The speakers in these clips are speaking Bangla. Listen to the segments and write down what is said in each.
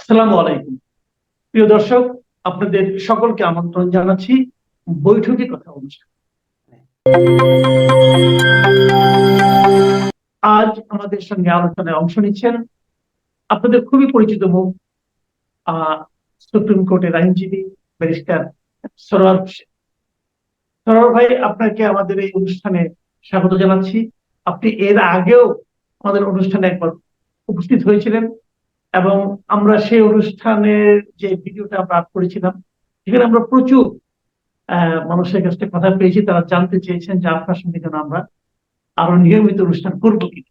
আসসালামু আলাইকুম। প্রিয় দর্শক, আপনাদের সকলকে আমন্ত্রণ জানাচ্ছি বৈঠকে কথা অনুষ্ঠান আজ আমাদের সঙ্গে আলোচনায় অংশ নিচ্ছেন আপনাদের খুবই পরিচিত মুখ সুপ্রিম কোর্টের আইনজীবী ব্যারিস্টার সরোয়ার হোসেন। সরোয়ার ভাই, আপনাকে আমাদের এই অনুষ্ঠানে স্বাগত জানাচ্ছি। আপনি এর আগেও আমাদের অনুষ্ঠানে একবার উপস্থিত হয়েছিলেন। এবং আমরা সেই অনুষ্ঠানের যে ভিডিওটা আমরা আপ করেছিলাম, সেখানে আমরা প্রচুর মানুষের কাছ থেকে কথা পেয়েছি, তারা জানতে চেয়েছেন যে আপনার সঙ্গে যেন আমরা আরও নিয়মিত অনুষ্ঠান করব কি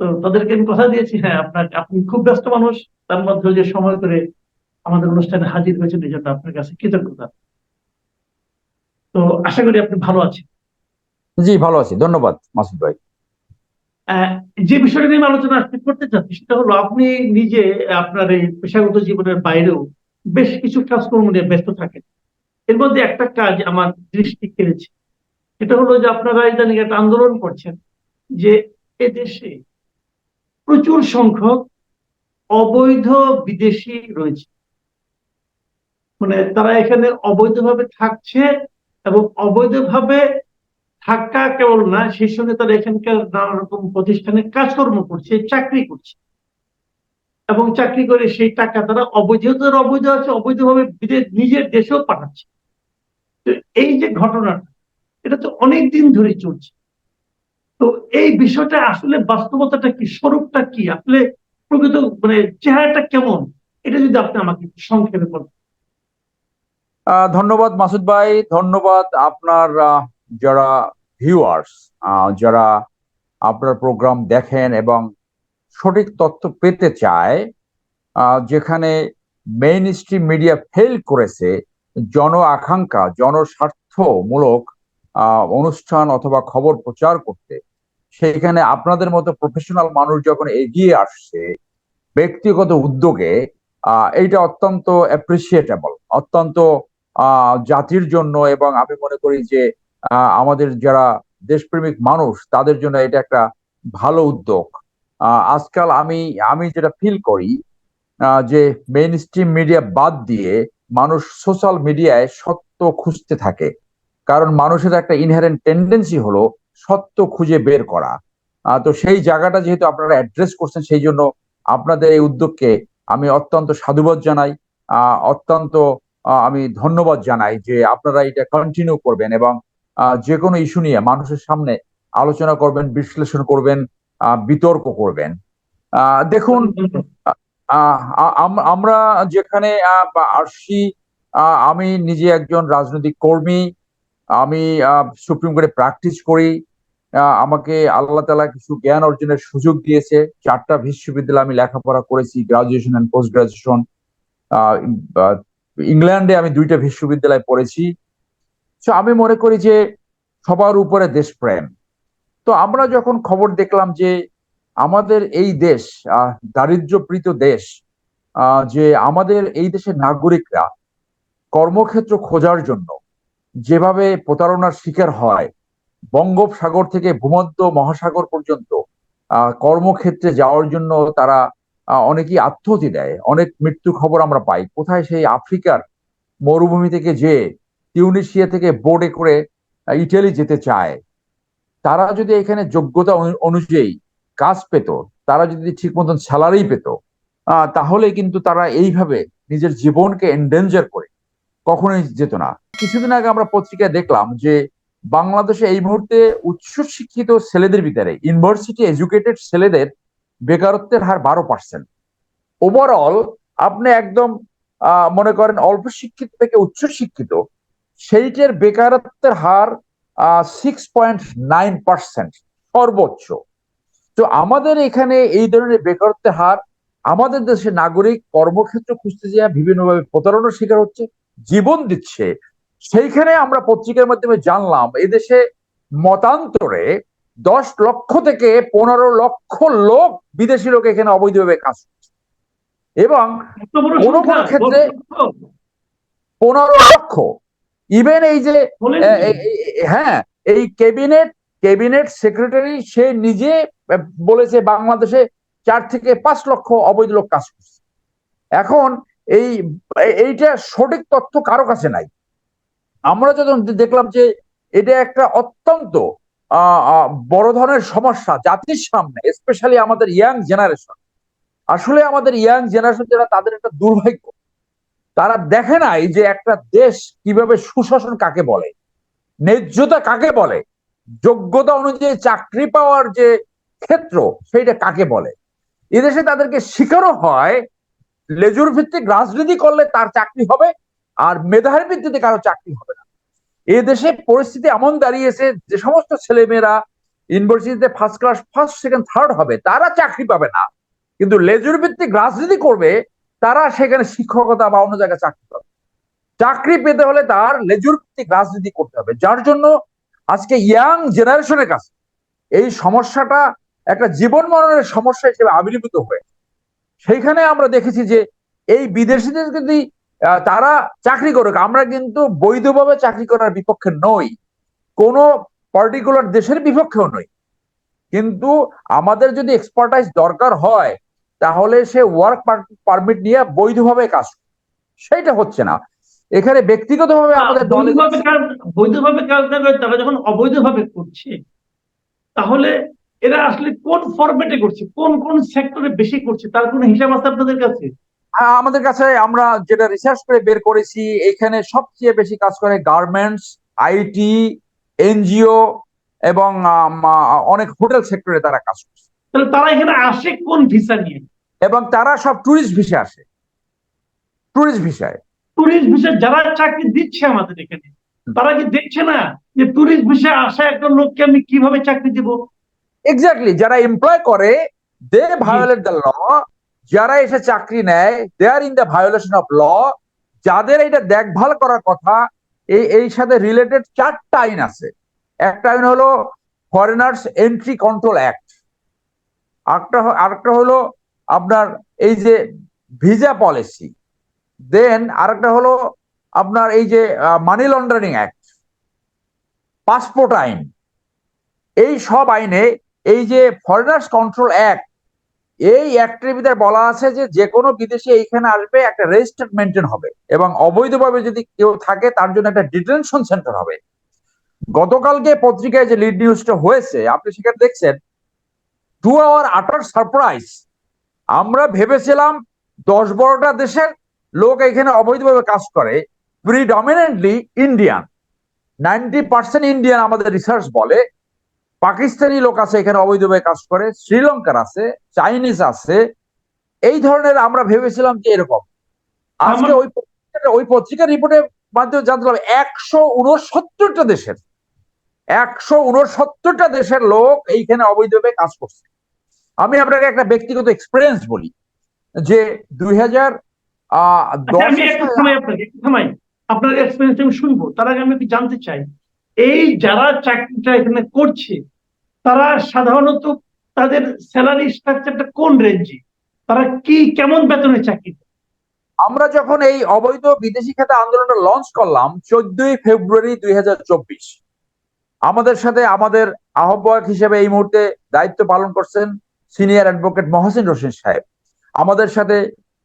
তো তাদেরকে আমি কথা দিয়েছি হ্যাঁ আপনার, আপনি খুব ব্যস্ত মানুষ, তার মধ্যে যে সময় করে আমাদের অনুষ্ঠানে হাজির হয়েছেন, এই জন্য আপনার কাছে কৃতজ্ঞতা। তো আশা করি আপনি ভালো আছেন। জি, ভালো আছি, ধন্যবাদ মাসুদ ভাই। যে বিষয়টা নিয়ে আলোচনা আজকে করতে চাচ্ছি সেটা হলো, আপনি নিজে আপনার এই পেশাগত জীবনের বাইরেও বেশ কিছু কাজকর্ম নিয়ে ব্যস্ত থাকেন। এর মধ্যে একটা কাজ আমার দৃষ্টি কেড়েছে। সেটা হলো যে আপনারা ইদানিং একটা আন্দোলন করছেন যে এদেশে প্রচুর সংখ্যক অবৈধ বিদেশি রয়েছে। মানে তারা এখানে অবৈধভাবে থাকছে এবং অবৈধভাবে থাকা কেবল না, সেই সঙ্গে তারা এখানকার নানা রকম প্রতিষ্ঠানে কাজকর্ম করছে, চাকরি করছে। এবং চাকরি করে সেই টাকা তারা অবৈধ অবৈধ আছে, অবৈধভাবে বিদেশ, নিজের দেশেও পাঠাচ্ছে। তো এই যে ঘটনাটা, এটা তো অনেক দিন ধরে চলছে। তো এই বিষয়টা আসলে বাস্তবতাটা কি, স্বরূপটা কি, আসলে প্রকৃত মানে চেহারাটা কেমন, এটা যদি আপনি আমাকে সংক্ষেপে বলেন। ধন্যবাদ মাসুদ ভাই, ধন্যবাদ আপনার যারা ভিউয়ার্স যারা আপনার প্রোগ্রাম দেখেন এবং সঠিক তথ্য পেতে চায় যেখানে মেইন স্ট্রিম মিডিয়া ফেল করেছে, জন আকাঙ্ক্ষা, জনস্বার্থমূলক অনুষ্ঠান অথবা খবর প্রচার করতে, সেখানে আপনাদের মতো প্রফেশনাল মানুষ যখন এগিয়ে আসছে, ব্যক্তিগত উদ্যোগে এইটা অত্যন্ত অ্যাপ্রিসিয়েটেবল অত্যন্ত জাতির জন্য এবং আমি মনে করি যে আমাদের যারা দেশপ্রেমিক মানুষ, তাদের জন্য এটা একটা ভালো উদ্যোগ। আজকাল আমি আমি যেটা ফিল করি যে মেইন স্ট্রিম মিডিয়া বাদ দিয়ে মানুষ সোশ্যাল মিডিয়ায় সত্য খুঁজতে থাকে। কারণ মানুষের একটা ইনহারেন্ট টেন্ডেন্সি হলো সত্য খুঁজে বের করা। তো সেই জায়গাটা যেহেতু আপনারা অ্যাড্রেস করছেন, সেই জন্য আপনাদের এই উদ্যোগকে আমি অত্যন্ত সাধুবাদ জানাই। অত্যন্ত আমি ধন্যবাদ জানাই যে আপনারা এটা কন্টিনিউ করবেন এবং যে কোনো ইস্যু নিয়ে মানুষের সামনে আলোচনা করবেন, বিশ্লেষণ করবেন বিতর্ক করবেন। দেখুন আমরা যেখানে আসছি আমি নিজে একজন রাজনৈতিক কর্মী, আমি সুপ্রিম কোর্টে প্র্যাকটিস করি আমাকে আল্লাহ তালা কিছু জ্ঞান অর্জনের সুযোগ দিয়েছে। চারটা বিশ্ববিদ্যালয়ে আমি লেখাপড়া করেছি গ্রাজুয়েশন অ্যান্ড পোস্ট গ্রাজুয়েশন ইংল্যান্ডে আমি দুইটা বিশ্ববিদ্যালয়ে পড়েছি। তো আমি মনে করি যে সবার উপরে দেশপ্রেম। তো আমরা যখন খবর দেখলাম যে আমাদের এই দেশ দারিদ্র্যপ্রীত দেশ যে আমাদের এই দেশের নাগরিকরা কর্মক্ষেত্র খোঁজার জন্য যেভাবে প্রতারণার শিকার হয়, বঙ্গোপসাগর থেকে ভূমধ্য মহাসাগর পর্যন্ত কর্মক্ষেত্রে যাওয়ার জন্য তারা অনেকেই আত্মহতি দেয়। অনেক মৃত্যু খবর আমরা পাই। কোথায় সেই আফ্রিকার মরুভূমি থেকে যে টিউনিশিয়া থেকে বোর্ডে করে ইটালি যেতে চায়। তারা যদি এখানে যোগ্যতা অনুযায়ী কাজ পেত, তারা যদি ঠিক মতন স্যালারি পেত তাহলে কিন্তু তারা এইভাবে নিজের জীবনকে এন্ডেঞ্জার করে কখনোই যেত না। কিছুদিন আগে আমরা পত্রিকায় দেখলাম যে বাংলাদেশে এই মুহূর্তে উচ্চ শিক্ষিত ছেলেদের ভিতরে, ইউনিভার্সিটি এডুকেটেড ছেলেদের বেকারত্বের হার বারো পার্সেন্ট। ওভারঅল আপনি একদম মনে করেন অল্প শিক্ষিত থেকে উচ্চ শিক্ষিত সেইটার বেকারত্বের হার সিক্স পয়েন্ট নাইন পার্সেন্ট সর্বোচ্চ। তো আমাদের এখানে এই ধরনের বেকারত্বের হার আমাদের দেশে নাগরিক কর্মক্ষেত্র খুঁজতে যায় বিভিন্নভাবে প্রতারণার শিকার হচ্ছে জীবন দিচ্ছে। সেইখানে আমরা পত্রিকার মাধ্যমে জানলাম এদেশে মতান্তরে দশ লক্ষ থেকে পনেরো লক্ষ লোক বিদেশি লোক এখানে অবৈধভাবে কাজ করছে। এবং কোনো কোনো ক্ষেত্রে- পনেরো লক্ষ ইভেন এই যে হ্যাঁ এই ক্যাবিনেট ক্যাবিনেট সেক্রেটারি সে নিজে বলেছে বাংলাদেশে চার থেকে পাঁচ লক্ষ অবৈধ লোক কাজ করছে। এখন এই এই- এইটা সঠিক তথ্য কারও কাছে নাই। আমরা যখন দেখলাম যে এটা একটা অত্যন্ত বড় ধরনের সমস্যা জাতির সামনে স্পেশালি আমাদের ইয়াং জেনারেশন আসলে আমাদের ইয়াং জেনারেশন যারা তাদের একটা দুর্ভাগ্য। তারা দেখে নাই যে একটা দেশ কীভাবে সুশাসন কাকে বলে, ন্যায্যতা কাকে বলে, যোগ্যতা অনুযায়ী চাকরি পাওয়ার যে ক্ষেত্র সেইটা কাকে বলে। এদেশে তাদেরকে শিখানো হয়, লেজুর ভিত্তিক রাজনীতি করলে তার চাকরি হবে আর মেধার ভিত্তিতে কারও চাকরি হবে না। এই দেশে পরিস্থিতি এমন দাঁড়িয়েছে, যে সমস্ত ছেলেমেয়েরা ইউনিভার্সিটিতে first class first second third হবে, তারা চাকরি পাবে না। কিন্তু লেজুর ভিত্তিক রাজনীতি করবে তারা সেখানে শিক্ষকতা বা অন্য জায়গায় চাকরি পাবে। চাকরি পেতে হলে তার লেজুর ভিত্তিক রাজনীতি করতে হবে। যার জন্য আজকে ইয়াং জেনারেশনের কাছে এই সমস্যাটা একটা জীবন মরণের সমস্যা হিসেবে আবির্ভূত হয়ে সেইখানে আমরা দেখেছি যে এই বিদেশিদের যদি তারা চাকরি করুক, আমরা কিন্তু বৈধভাবে চাকরি করার বিপক্ষে নই। কোন পার্টিকুলার দেশের বিপক্ষেও নই। কিন্তু আমাদের যদি এক্সপার্টাইজ দরকার হয় তাহলে সে ওয়ার্ক পারমিট নিয়ে বৈধভাবে কাজ। সেইটা হচ্ছে না। এখানে ব্যক্তিগতভাবে আমাদের দলে বৈধভাবে কাজ বৈধভাবে কাজ না করে তারা যখন অবৈধভাবে করছে তাহলে এরা আসলে কোন ফরম্যাটে করছে কোন কোন সেক্টরে বেশি করছে তার কোনো হিসাব আছে আপনাদের কাছে? হ্যাঁ, আমাদের কাছে আমরা যেটা রিসার্চ করে বের করেছি এখানে সবচেয়ে বেশি কাজ করে গার্মেন্টস আইটি এনজিও এবং অনেক হোটেল সেক্টরে তারা কাজ করছে। তাহলে তারা এখানে আসে কোন ভিসা নিয়ে? এবং তারা সব ট্যুরিস্ট ভিসে আসে। ট্যুরিস্ট ভিসায় ট্যুরিস্ট ভিসা যারা চাকরি দিচ্ছে আমাদের এখানে তারা কি দেখছে না যে ট্যুরিস্ট ভিসা আসা একটা লোককে আমি কীভাবে চাকরি দিব? এক্স্যাক্টলি যারা এমপ্লয় করে দে ভায়োলেট দ্য ল যারা এসে চাকরি নেয় they are in the violation of law যাদের এটা দেখভাল করার কথা এই এই সাথে রিলেটেড চারটা আইন আছে। একটা আইন হলো ফরেনার্স এন্ট্রি কন্ট্রোল অ্যাক্ট আরেকটা আরেকটা হলো আপনার এই যে ভিসা পলিসি। দেন আরেকটা হলো আপনার এই যে মানি লন্ডারিং অ্যাক্ট পাসপোর্ট আইন। এই সব আইনে এই যে ফরেনার্স কন্ট্রোল অ্যাক্ট এই অ্যাক্টের ভিতরে বলা আছে যে যে কোনো বিদেশি এইখানে আসবে, একটা রেজিস্টার মেনটেন হবে এবং অবৈধভাবে যদি কেউ থাকে, তার জন্য একটা ডিটেনশন সেন্টার হবে। গতকালকে পত্রিকায় যে লিড নিউজটা হয়েছে, আপনি সেখানে দেখছেন টু আওয়ার আটার সারপ্রাইজ আমরা ভেবেছিলাম দশ বারোটা দেশের লোক এখানে অবৈধভাবে কাজ করে। Predominantly Indian ninety percent Indian আমাদের রিসার্চ বলে। পাকিস্তানি লোক আছে এখানে অবৈধভাবে কাজ করে শ্রীলঙ্কার আছে চাইনিজ আছে। এই ধরনের আমরা ভেবেছিলাম যে এরকম। আজকে ওই ওই পত্রিকার রিপোর্টের মাধ্যমে জানতে পারলাম একশো উনসত্তরটা দেশের। একশো উনসত্তরটা দেশের লোক এইখানে অবৈধভাবে কাজ করছে আমি আপনাকে একটা ব্যক্তিগত এক্সপিরিয়েন্স বলি যে দুই হাজার আচ্ছা, আপনার এক্সপিরিয়েন্স আমি শুনব তার আগে আমি জানতে চাই এই যারা চাকরিটা এখানে করছে তারা সাধারণত তাদের স্যালারি স্ট্রাকচারটা কোন রেঞ্জে তারা কি কেমন বেতনে চাকরি করে? আমরা যখন এই অবৈধ বিদেশি খাতে আন্দোলনটা লঞ্চ করলাম চোদ্দই ফেব্রুয়ারি দুই হাজার চব্বিশ আমাদের সাথে আমাদের আহ্বায়ক হিসেবে এই মুহূর্তে দায়িত্ব পালন করছেন সিনিয়র অ্যাডভোকেট মহসিন রশিদ সাহেব। আমাদের সাথে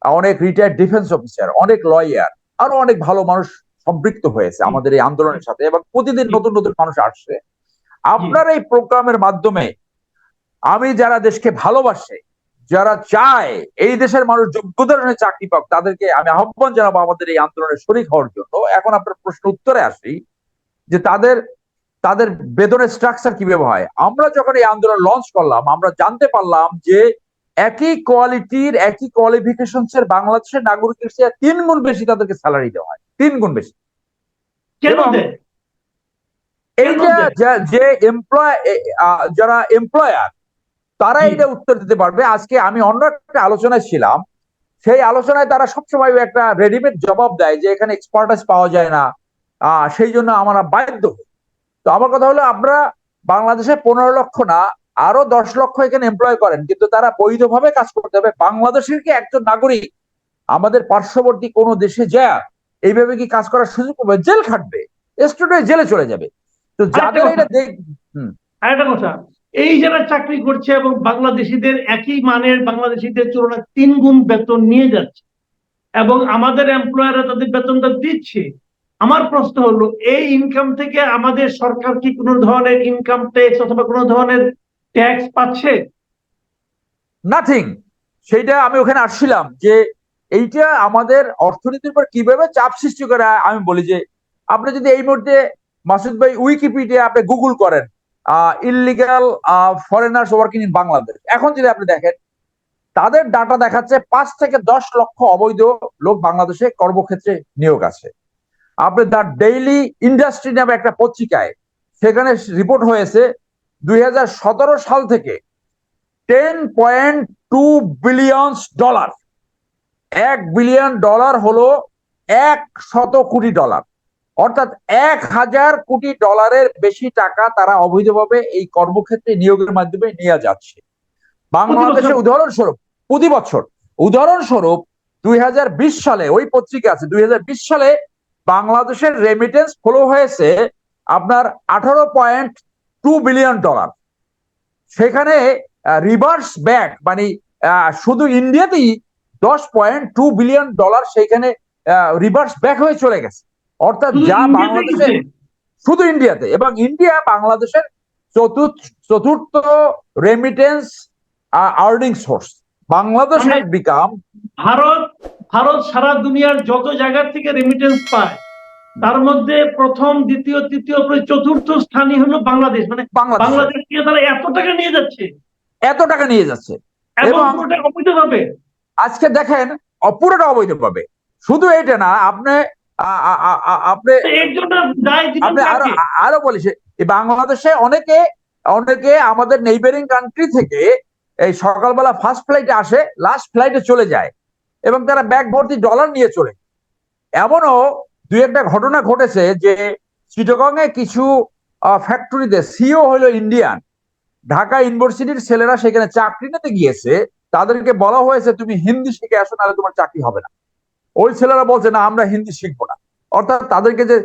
অনেক রিটায়ার্ড ডিফেন্স অফিসার অনেক লয়ার আরও অনেক ভালো মানুষ সম্পৃক্ত হয়েছে আমাদের এই আন্দোলনের সাথে এবং প্রতিদিন নতুন নতুন মানুষ আসছে। আপনার এই প্রোগ্রামের মাধ্যমে আমি যারা দেশকে ভালোবাসে যারা চায় এই দেশের মানুষ যোগ্য ধরনের চাকরি পাক তাদেরকে আমি আহ্বান জানাব আমাদের এই আন্দোলনে শরিক হওয়ার জন্য। এখন আপনার প্রশ্ন উত্তরে আসি যে তাদের তাদের বেতনের স্ট্রাকচার কীভাবে হয়? আমরা যখন এই আন্দোলন লঞ্চ করলাম আমরা জানতে পারলাম যে একই কোয়ালিটির একই কোয়ালিফিকেশন এর বাংলাদেশের নাগরিকের চেয়ে তিন গুণ বেশি তাদেরকে স্যালারি দেওয়া হয়। তিন গুণ বেশি। এইটা যে এমপ্লয় যারা এমপ্লয়ার তারা এটা উত্তর দিতে পারবে। আজকে আমি অন্য একটা আলোচনায় ছিলাম। সেই আলোচনায় তারা সবসময় একটা রেডিমেড জবাব দেয় যে এখানে এক্সপার্টাইজ পাওয়া যায় না। সেই জন্য আমরা বাধ্য হই। তো আমার কথা হলো আপনারা বাংলাদেশে পনেরো লক্ষ না আরও দশ লক্ষ এখানে এমপ্লয় করেন কিন্তু তারা বৈধভাবে কাজ করতে হবে। বাংলাদেশের কি একজন নাগরিক আমাদের পার্শ্ববর্তী কোনো দেশে যায় এইভাবে কি কাজ করার সুযোগ পাবে? জেল খাটবে স্টুডেন্ট জেলে চলে যাবে। তো যাদের। এটা দেখ আরেকটা কথা এই যারা চাকরি করছে এবং বাংলাদেশিদের একই মানের বাংলাদেশিদের তুলনায় তিন গুণ বেতন নিয়ে যাচ্ছে এবং আমাদের এমপ্লয়াররা তাদের বেতনটা দিচ্ছে আমার প্রশ্ন হলো, এই ইনকাম থেকে আমাদের সরকার কি কোনো ধরনের ইনকাম ট্যাক্স অথবা কোনো ধরনের ট্যাক্স পাচ্ছে? নাথিং সেইটা আমি ওখানে আসছিলাম যে এইটা আমাদের অর্থনীতির উপর কীভাবে চাপ সৃষ্টি করে, আমি বলি যে আপনি যদি এই মুহূর্তে মাসুদ ভাই উইকিপিডিয়া আপনি গুগল করেন illegal foreigners working in Bangladesh এখন যদি আপনি দেখেন, তাদের ডাটা দেখাচ্ছে পাঁচ থেকে দশ লক্ষ অবৈধ লোক বাংলাদেশে কর্মক্ষেত্রে নিয়োগ আছে। আপনি দ্য ডেইলি ইন্ডাস্ট্রি নামে একটা পত্রিকায় সেখানে রিপোর্ট হয়েছে দুই হাজার সতেরো সাল থেকে ten point two billion dollar এক বিলিয়ন ডলার হলো এক শত কোটি ডলার অর্থাৎ এক হাজার কোটি ডলারের বেশি টাকা তারা অবৈধভাবে এই কর্মক্ষেত্রে নিয়োগের মাধ্যমে নিয়ে যাচ্ছে। বাংলাদেশে উদাহরণস্বরূপ প্রতি বছর। উদাহরণস্বরূপ দুই হাজার বিশ সালে ওই পত্রিকা আছে দুই হাজার বিশ সালে বাংলাদেশের রেমিটেন্স ফলো হয়েছে আপনার আঠারো পয়েন্ট টু বিলিয়ন ডলার সেখানে রিভার্স ব্যাক মানে শুধু ইন্ডিয়াতেই দশ পয়েন্ট টু বিলিয়ন ডলার সেইখানে রিভার্স ব্যাক হয়ে চলে গেছে। অর্থাৎ যা বাংলাদেশে শুধু ইন্ডিয়াতে এবং ইন্ডিয়া বাংলাদেশের চতুর্থ চতুর্থ remittance earning source Bangladesh has become Bharat Bharat সারা দুনিয়ার যত জায়গা থেকে রেমিটেন্স পায় তার মধ্যে প্রথম দ্বিতীয় তৃতীয় চতুর্থ স্থানই হলো বাংলাদেশ। মানে বাংলাদেশ। থেকে তারা এত টাকা নিয়ে যাচ্ছে। এত টাকা নিয়ে যাচ্ছে। এবং আজকে দেখেন অ- পুরোটা অবৈধ পাবে শুধু এটা না আপনি আপনি আপনি আরও? আরও বলিস বাংলাদেশে অনেকে অনেকে আমাদের নেইবারিং কান্ট্রি থেকে এই সকালবেলা ফার্স্ট ফ্লাইটে আসে লাস্ট ফ্লাইটে চলে যায়। এবং তারা ব্যাগ ভর্তি ডলার নিয়ে চলে এমনও দুই একটা ঘটনা ঘটেছে যে চিটগং এ কিছু ফ্যাক্টরিতে সিও হলো ইন্ডিয়ান ঢাকা ইউনিভার্সিটির ছেলেরা সেখানে চাকরি নিতে গিয়েছে। তাদেরকে বলা হয়েছে, তুমি হিন্দি শিখে আসো, নাহলে তোমার চাকরি হবে না। ওই ছেলেরা বলছে, না, আমরা হিন্দি শিখব না। অর্থাৎ তাদেরকে যে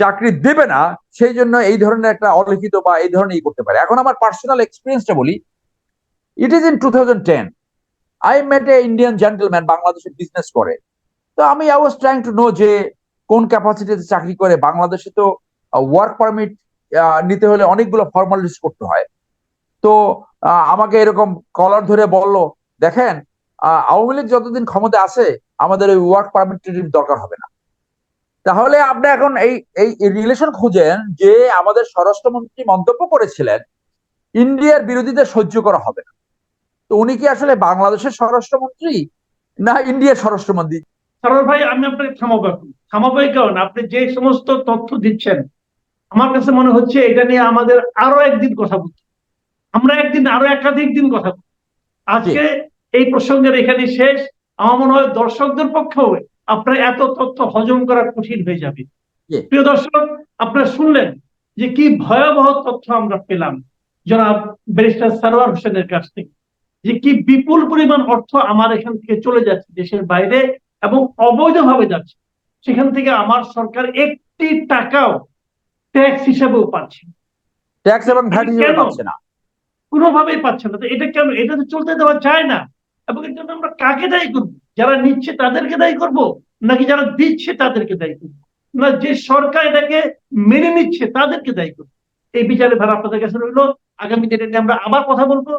চাকরি দেবে না, সেই জন্য এই ধরনের একটা অলিখিত বা এই ধরনের করতে পারে। এখন আমার পার্সোনাল এক্সপিরিয়েন্সটা বলি। It is in two thousand ten I met a Indian gentleman বাংলাদেশে বিজনেস করে। তো আমি I was trying to know যে কোন ক্যাপাসিটিতে চাকরি করে। বাংলাদেশে তো ওয়ার্ক পারমিট নিতে হলে অনেকগুলো ফর্মালিটিস করতে হয়। তো আমাকে এরকম কলার ধরে বলল, দেখেন আওয়ামী লীগ যতদিন ক্ষমতা আছে, আমাদের ওই ওয়ার্ক পারমিট দরকার হবে না। তাহলে আপনি এখন এই এই রিলেশন খুঁজেন যে আমাদের স্বরাষ্ট্রমন্ত্রী মন্তব্য করেছিলেন, ইন্ডিয়ার বিরোধীদের সহ্য করা হবে না। উনি কি আসলে বাংলাদেশের স্বরাষ্ট্রমন্ত্রী না ইন্ডিয়ার স্বরাষ্ট্রমন্ত্রী? সরল ভাই আমি আপনাকে থামাবো এখন। থামাবো এই কারণ। আপনি যে সমস্ত তথ্য দিচ্ছেন আমার কাছে মনে হচ্ছে এটা নিয়ে আমাদের আরও একদিন কথা বলতে আমরা একদিন আরও একাধিক দিন কথা বলব। আজকে এই প্রসঙ্গের এখানে শেষ। আমার মনে হয় দর্শকদের পক্ষেও আপনার এত তথ্য হজম করা কঠিন হয়ে যাবে। প্রিয় দর্শক আপনারা শুনলেন যে কি ভয়াবহ তথ্য আমরা পেলাম। জনাব ব্যারিস্টার সারোয়ার হোসেনের কাছ থেকে। যে কি বিপুল পরিমাণ অর্থ আমার এখান থেকে চলে যাচ্ছে দেশের বাইরে এবং অবৈধভাবে যাচ্ছে। সেখান থেকে আমার সরকার একটি টাকাও ট্যাক্স হিসাবেও পাচ্ছে। ট্যাক্স এবং ভ্যাট হিসেবে পাচ্ছে না। কোনোভাবেই পাচ্ছে না। তো এটা কেন? এটা তো চলতে দেওয়া যায় না। এবং এর জন্য আমরা কাকে দায়ী করব? যারা নিচ্ছে তাদেরকে দায়ী করব? নাকি যারা দিচ্ছে তাদেরকে দায়ী করব? না যে সরকার এটাকে মেনে নিচ্ছে তাদেরকে দায়ী করব? এই বিচারে ধারা আপনাদের কাছে রইল। আগামী দিনে আমরা আবার কথা বলব।